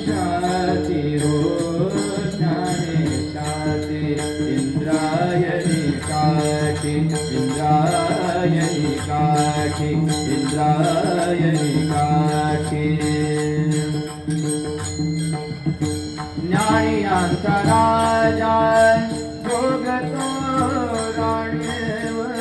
ज्ञानेशातिरो ज्ञानेशाति इन्द्रा काठी इंद्रायणी काठी इंद्रायणी काठी. ज्ञानी राजा भोगतो राणीवर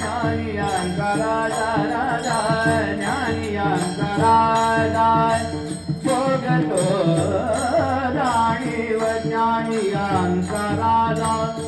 ज्ञानी राजा राजा ज्ञानियांचा राजा भोगतो राणीवर ज्ञानियांचा राजा.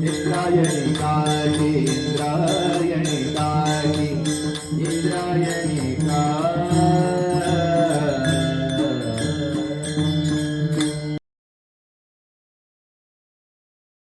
Indrayani Kali, Indrayani Kali, Indrayani Kali.